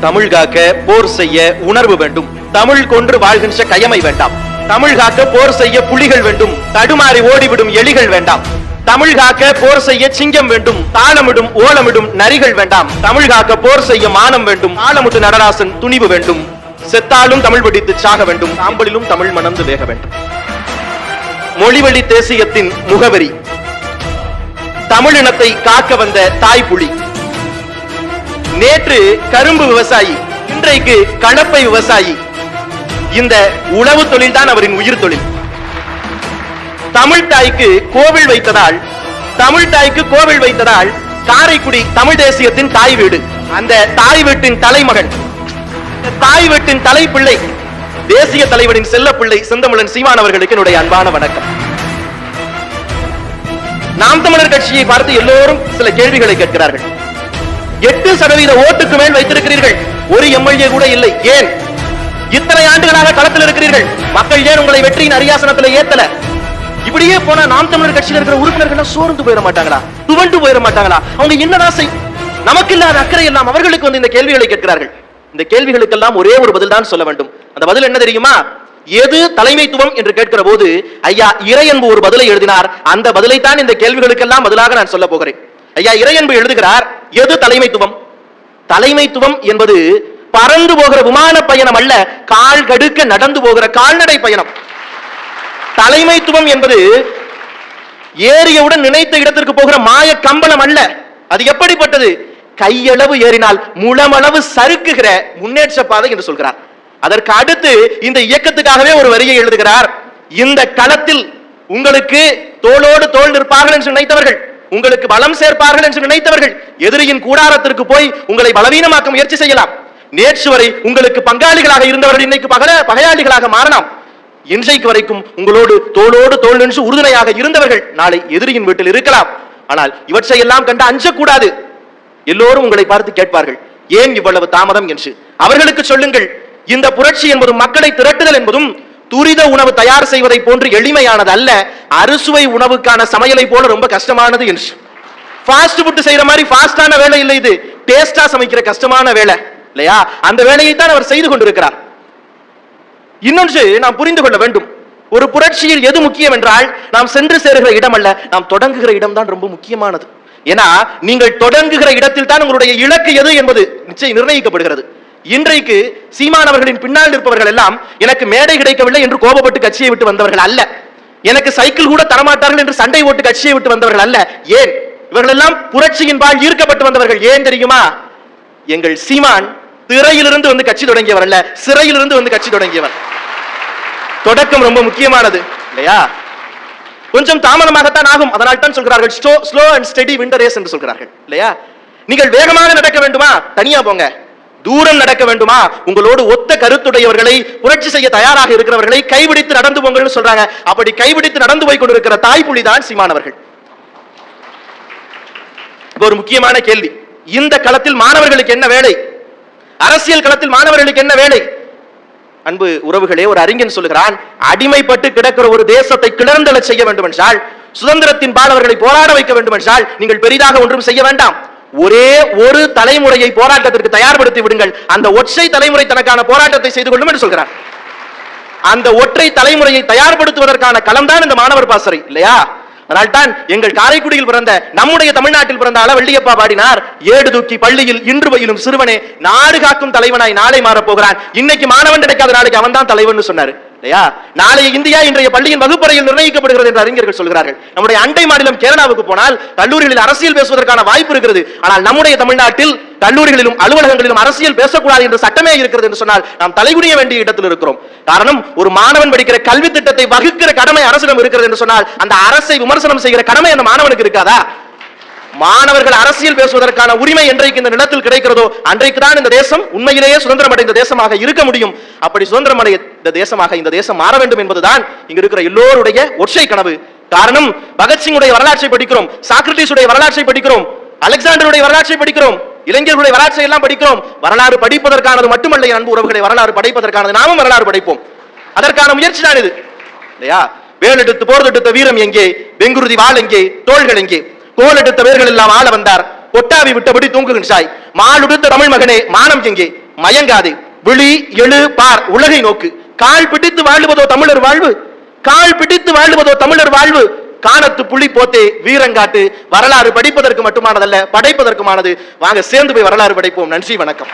தமிழ் காக்க போர் செய்ய உணர்வு வேண்டும். தமிழ் கொன்று வாழ்கின்ற கயமை வேண்டாம். தமிழ் காக்க போர் செய்ய புலிகள் வேண்டும். தடுமாறி ஓடிவிடும் எலிகள் வேண்டாம். தமிழ் காக்க போர் செய்ய சிங்கம் வேண்டும். தாளமிடும் ஓலமிடும் நரிகள் வேண்டாம். தமிழ் காக்க போர் செய்ய மானம் வேண்டும். ஆலமுத்து நடராசன் துணிவு வேண்டும். செத்தாலும் தமிழ் படித்து சாக வேண்டும். சாம்பலிலும் தமிழ் மணந்து வேக வேண்டும். மொழிவழி தேசியத்தின் முகவரி. தமிழினத்தை காக்க வந்த தாய்ப்புலி. நேற்று கரும்பு விவசாயி இன்றைக்கு கலப்பை விவசாயி. இந்த உழவு தொழில் தான் அவரின் உயிர் தொழில். தமிழ் தாய்க்கு கோவில் வைத்ததால் தமிழ் தாய்க்கு கோவில் வைத்ததால் காரைக்குடி தமிழ் தேசியத்தின் தாய் வீடு அந்த தாய் வீட்டின் தலைமகன். தாய் வீட்டின் தலைப்பிள்ளை தேசிய தலைவரின் செல்ல பிள்ளை செந்தமிழன் சீமான் அவர்களுக்கு என்னுடைய அன்பான வணக்கம். நாம் தமிழர் கட்சியை பார்த்து எல்லோரும் சில கேள்விகளை கேட்கிறார்கள். எட்டு சதவீத ஓட்டுக்கு மேல் வைத்திருக்கிறீர்கள். ஒரு எம்எல்ஏ கூட இல்லை. ஏன்? இத்தனை ஆண்டுகளாக களத்தில் இருக்கிறீர்கள். மக்கள் ஏன் உங்களை வெற்றியின் அரியாசனத்தில் ஏத்தல? இப்படியே போனா நாம் தமிழர் கட்சியில் இருக்கிற உறுப்பினர்கள் சோர்ந்து போயிட மாட்டாங்களா? துவண்டு போயிட மாட்டாங்களா? அவங்க என்னதான் செய் நமக்கு இல்லாத அக்கறை எல்லாம் அவர்களுக்கு வந்து இந்த கேள்விகளை கேட்கிறார்கள். இந்த கேள்விகளுக்கெல்லாம் ஒரே ஒரு பதில் தான் சொல்ல வேண்டும். அந்த பதில் என்ன தெரியுமா? எது தலைமைத்துவம் என்று கேட்கிற போது ஐயா இறையன்பு ஒரு பதிலை எழுதினார். அந்த பதிலை தான் இந்த கேள்விகளுக்கெல்லாம் பதிலாக நான் சொல்ல போகிறேன். ஐயா இறையன்பு எழுதுகிறார் எது தலைமைத்துவம்? தலைமைத்துவம் என்பது பறந்து போகிற விமான பயணம் அல்ல கால் கடுக்க நடந்து போகிற கால்நடை பயணம். தலைமைத்துவம் என்பது ஏறியவுடன் நினைத்த இடத்திற்கு போகிற மாய கம்பளம் அல்ல. அது எப்படிப்பட்டது? கையளவு ஏறினால் முழமளவு சறுக்குகிற முன்னேற்ற பாதை என்று சொல்கிறார். அதற்கு அடுத்து இந்த இயக்கத்துக்காகவே ஒரு வரியை எழுதுகிறார். இந்த களத்தில் உங்களுக்கு தோளோடு தோள் நிற்பார்கள் என்று நினைத்தவர்கள் உங்களுக்கு பலம் சேர்ப்பார்கள் என்று நினைத்தவர்கள் எதிரியின் கூடாரத்திற்கு போய் உங்களை பலவீனமாக்க முயற்சி செய்யலாம். நேற்று வரை உங்களுக்கு பங்காளிகளாக இருந்தவர்கள் இன்னைக்கு பகல பகையாளிகளாக மாறலாம். இன்றைக்கு வரைக்கும் உங்களோடு தோளோடு தோள் நின்று உறுதுணையாக இருந்தவர்கள் நாளை எதிரியின் வீட்டில் இருக்கலாம். ஆனால் இவற்றை எல்லாம் கண்டு அஞ்சக்கூடாது. எல்லோரும் உங்களை பார்த்து கேட்பார்கள் ஏன் இவ்வளவு தாமதம்? என்று. அவர்களுக்கு சொல்லுங்கள் இந்த புரட்சி என்பதும் மக்களை திரட்டுதல் என்பதும் துரித உணவு தயார் செய்வதை போன்று எளிமையானது அல்ல அறுசுவை உணவுக்கான சமையலை போல ரொம்ப கஷ்டமானது என்று. ஃபாஸ்ட் ஃபுட் செய்யற மாதிரி ஃபாஸ்டான வேலை இல்லை இது. டேஸ்டா சமைக்கிற கஷ்டமான வேலை இல்லையா? அந்த வேலையை தான் அவர் செய்து கொண்டிருக்கிறார். இன்னொன்று நாம் புரிந்து கொள்ள வேண்டும். ஒரு புரட்சியில் எது முக்கியம் என்றால் நாம் சென்று சேருகிற இடம் அல்ல நாம் தொடங்குகிற இடம் தான் ரொம்ப முக்கியமானது. ஏன்னா நீங்கள் தொடங்குகிற இடத்தில் தான் உங்களுடைய இலக்கு எது என்பது நிச்சயம் நிர்ணயிக்கப்படுகிறது. இன்றைக்கு சீமானவர்களின் பின்னால் இருப்பவர்கள் எல்லாம் எனக்கு மேடை கிடைக்கவில்லை என்று கோபப்பட்டு கட்சியை விட்டு வந்தவர்கள் அல்ல. எனக்கு சைக்கிள் கூட தரமாட்டார்கள் என்று சண்டை ஓட்டு கட்சியை விட்டு வந்தவர்கள் அல்ல. ஏன்? இவர்கள் எல்லாம் புரட்சியின் பால் ஈர்க்கப்பட்டு வந்தவர்கள். ஏன் தெரியுமா? எங்கள் சீமான் திரையிலிருந்து வந்து கட்சி தொடங்கியவர் அல்ல சிறையிலிருந்து வந்து கட்சி தொடங்கியவர். தொடக்கம் ரொம்ப முக்கியமானது இல்லையா? கொஞ்சம் தாமதமாகத்தான் ஆகும். அதனால் தான் சொல்கிறார்கள் slow and steady win the race என்று சொல்கிறார்கள் இல்லையா? நீங்கள் வேகமாக நடக்க வேண்டுமா? தனியா போங்க. தூரம் நடக்க வேண்டுமா? உங்களோடு ஒத்த கருத்துடையவர்களை புரட்சி செய்ய தயாராக இருக்கிறவர்களை கைவிடித்து நடந்து போங்கள்னு சொல்றாங்க. அப்படி கைவிடித்து நடந்து போய் கொண்டிருக்கிற தாய்ப்புலி தான் சீமானவர்கள் ஒரு முக்கியமான கேள்வி. இந்த களத்தில் மாணவர்களுக்கு என்ன வேலை? அரசியல் களத்தில் மாணவர்களுக்கு என்ன வேலை? அன்பு உறவுகளே ஒரு அறிஞன் சொல்லுகிறான் அடிமைப்பட்டு கிடக்கிற ஒரு தேசத்தை கிளர்ந்தள செய்ய வேண்டும் என்றால் சுதந்திரத்தின் பால் அவர்களை போராட வைக்க வேண்டும் என்றால் நீங்கள் பெரிதாக ஒன்றும் செய்ய வேண்டாம். ஒரே ஒரு தலைமுறையை போராட்டத்திற்கு தயார்படுத்தி விடுங்கள். அந்த ஒற்றை தலைமுறை தனக்கான போராட்டத்தை செய்து கொள்ளும் என்று சொல்கிறார். அந்த ஒற்றை தலைமுறையை தயார்படுத்துவதற்கான களம்தான் இந்த மாணவர் பாசறை இல்லையா? அதனால்தான் எங்கள் காரைக்குடியில் பிறந்த நம்முடைய தமிழ்நாட்டில் பிறந்த அளவள்ளியப்பா பாடினார் ஏடு தூக்கி பள்ளியில் இன்று பயிலும் சிறுவனே நாடு காக்கும் தலைவனாய் நாளை மாறப் போகிறான் இன்னைக்கு மாணவன் கிடைக்காத நாளைக்கு அவன் தான் தலைவன் சொன்னாரு. இல்லையா? நாளைய இந்தியா இன்றைய பள்ளியின் வகுப்பறையில் நிர்ணயிக்கப்படுகிறது என்று அறிஞர்கள் சொல்கிறார்கள். நம்முடைய அண்டை மாநிலம் கேரளாவுக்கு போனால் கல்லூரிகளில் அரசியல் பேசுவதற்கான வாய்ப்பு இருக்கிறது. ஆனால் நம்முடைய தமிழ்நாட்டில் கல்லூரிகளிலும் அலுவலகங்களிலும் அரசியல் பேசக்கூடாது என்று சட்டமே இருக்கிறது என்று சொன்னால் நாம் தலைகுனிய வேண்டிய இடத்தில் இருக்கிறோம். காரணம் ஒரு மாணவன் படிக்கிற கல்வி திட்டத்தை வகுக்கிற கடமை அரசிடம் இருக்கிறது என்று சொன்னால் அந்த அரசை விமர்சனம் செய்கிற கடமை அந்த மாணவனுக்கு இருக்காதா? மாணவர்கள் அரசியல் பேசுவதற்கான உரிமை என்றைக்கு இந்த நிலத்தில் கிடைக்கிறதோ அன்றைக்கு தான் இந்த தேசம் உண்மையிலேயே சுதந்திரம் அடைந்த தேசமாக இருக்க முடியும். அப்படி சுதந்திரம் அடைந்த தேசமாக இந்த தேசம் மாற வேண்டும் என்பதுதான் இங்க இருக்கிற எல்லோருடைய ஒற்றை கனவு. காரணம் பகத்சிங்குடைய வரலாற்றை படிக்கிறோம் சாக்ரட்டிஸுடைய வரலாற்றை படிக்கிறோம் அலெக்சாண்டருடைய வரலாற்றை படிக்கிறோம் இளைஞர்களுடைய வரலாற்றை எல்லாம் படிக்கிறோம். வரலாறு படிப்பதற்கானது மட்டுமல்ல அன்பு உறவுகளை வரலாறு படைப்பதற்கானது நாமும் வரலாறு படைப்போம். அதற்கான முயற்சி தான் இது. இல்லையா? வேலெடுத்து போர் தொடுத்த வீரம் எங்கே? வெங்குருதி வாள் எங்கே? தோள்கள் எங்கே? தோல் எடுத்த வேர்கள் எல்லாம் ஆள வந்தார். ஒட்டாவி விட்டபடி தூங்குகின்றாய் மாலுடுத்த தமிழ் மகனே மானம் எங்கே மயங்காது. விழி எழு பார் உலகை நோக்கு. கால் பிடித்து வாழுவதோ தமிழர் வாழ்வு? கால் பிடித்து வாழுவதோ தமிழர் வாழ்வு? காணத்து புள்ளி போத்தே வீரங்காட்டு வரலாறு படிப்பதற்கு மட்டுமானதல்ல படைப்பதற்குமானது. வாங்க சேர்ந்து போய் வரலாறு படைப்போம். நன்றி வணக்கம்.